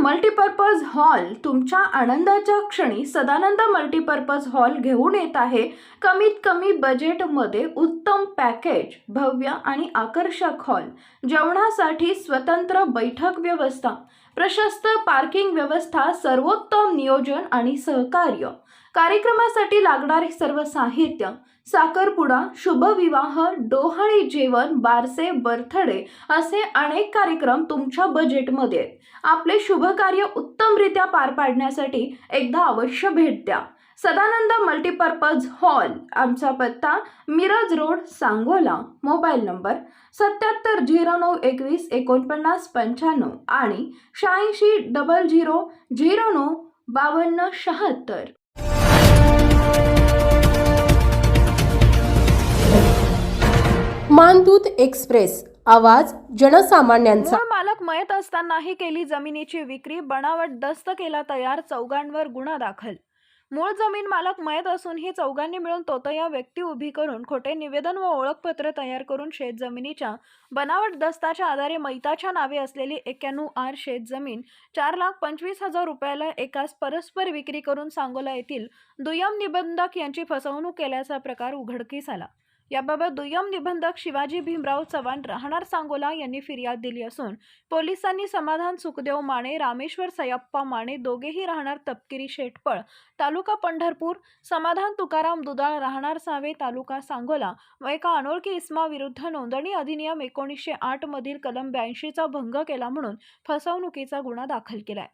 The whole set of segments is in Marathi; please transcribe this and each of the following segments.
मल्टीपर्पज हॉल तुमच्या आनंदाच्या क्षणी सदानंद मल्टीपर्पज हॉल घेऊन येत आहे. कमीत कमी बजेटमध्ये उत्तम पॅकेज भव्य आणि आकर्षक हॉल जेवणासाठी स्वतंत्र बैठक व्यवस्था. प्रशस्त पार्किंग व्यवस्था सर्वोत्तम नियोजन आणि सहकार्य कार्यक्रमासाठी लागणारे सर्व साहित्य साखरपुडा शुभविवाह डोहाळे जेवण बारसे बर्थडे असे अनेक कार्यक्रम तुमच्या बजेटमध्ये आहेत. आपले शुभकार्य उत्तमरित्या पार पाडण्यासाठी एकदा अवश्य भेट द्या सदानंद मल्टीपर्पज हॉल आमचा पत्ता Miraj road Sangola mobile number सत्याहत्तर झिरो नऊ एकवीस एकोणपन्नास पंच्याण्णव आणि शहाऐंशी डबल झिरो झिरो नऊ बावन्न शहात्तर. मानदूत एक्सप्रेस आवाज जनसामान्यांचा. मालक मयत असतानाही केली जमिनीची विक्री बनावट दस्त केला तयार चौघांवर गुन्हा दाखल मूळ जमीन मालक मयत असूनही चौघांनी मिळून तोतया व्यक्ती उभी करून खोटे निवेदन व ओळखपत्र तयार करून शेत जमिनीच्या बनावट दस्ताच्या आधारे मैताच्या नावे असलेली एक्क्याण्णव आर शेत जमीन चार लाख पंचवीस हजार रुपयाला एकास परस्पर विक्री करून सांगोला येथील दुय्यम निबंधक यांची फसवणूक केल्याचा प्रकार उघडकीस आला. याबाबत दुय्यम निबंधक शिवाजी भीमराव चव्हाण राहणार सांगोला यांनी फिर्याद दिली असून पोलिसांनी समाधान सुखदेव माने रामेश्वर सयाप्पा माने दोघेही राहणार तपकिरी शेटपळ तालुका पंढरपूर समाधान तुकाराम दुधाळ राहणार सावे तालुका सांगोला व एका अनोळखी इस्मा विरुद्ध नोंदणी अधिनियम एकोणीसशे आठ मधील कलम ब्याऐंशीचा भंग केला म्हणून फसवणुकीचा गुन्हा दाखल केलाय.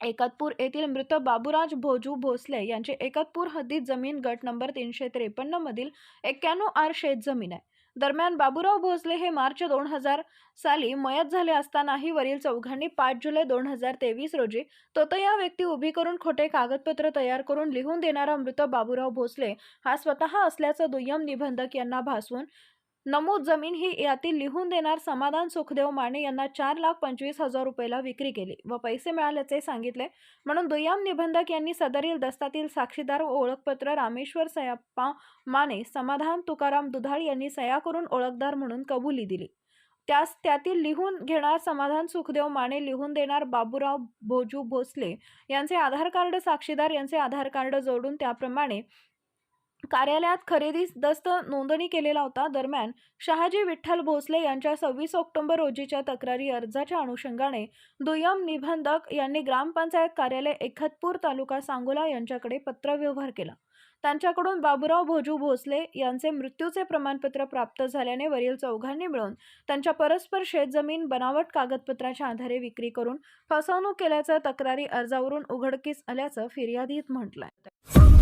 एकतपूर येथील मृत बाबुराज भोजू भोसले यांची एकतपूर हद्दीत जमीन गट नंबर तीनशे त्रेपन्नमधील एक्क्याण्णव आर शेत जमीन आहे. दरम्यान बाबुराव भोसले हे मार्च दोन हजार साली मयत झाले असतानाही वरील चौघांनी पाच जुलै दोन हजार तेवीस रोजी तोतया व्यक्ती उभी करून खोटे कागदपत्र तयार करून लिहून देणारा मृत बाबुराव भोसले हा स्वतः असल्याचं दुय्यम निबंधक यांना भासवून नमूद जमीन ही यातील लिहून देणार समाधान सुखदेव माने यांना चार लाख पंचवीस हजार रुपयाला विक्री केली व पैसे मिळाल्याचे सांगितले. म्हणून दुय्यम निबंधक यांनी सदरील दस्तातील साक्षीदार व ओळखपत्र रामेश्वर सयाप्पा माने समाधान तुकाराम दुधाळ यांनी सया करून ओळखदार म्हणून कबुली दिली. त्यास त्यातील लिहून घेणार समाधान सुखदेव माने लिहून देणार बाबूराव भोजू भोसले यांचे आधार कार्ड साक्षीदार यांचे आधार कार्ड जोडून त्याप्रमाणे कार्यालयात खरेदीस दस्त नोंदणी केलेला होता. दरम्यान शहाजी विठ्ठल भोसले यांच्या सव्वीस ऑक्टोबर रोजीच्या तक्रारी अर्जाच्या अनुषंगाने दुय्यम निबंधक यांनी ग्रामपंचायत कार्यालय एखतपूर तालुका सांगोला यांच्याकडे पत्रव्यवहार केला. त्यांच्याकडून बाबुराव भोजू भोसले यांचे मृत्यूचे प्रमाणपत्र प्राप्त झाल्याने वरील चौघांनी मिळून त्यांच्या परस्पर शेतजमीन बनावट कागदपत्राच्या आधारे विक्री करून फसवणूक केल्याचं तक्रारी अर्जावरून उघडकीस आल्याचं फिर्यादीत म्हटलंय.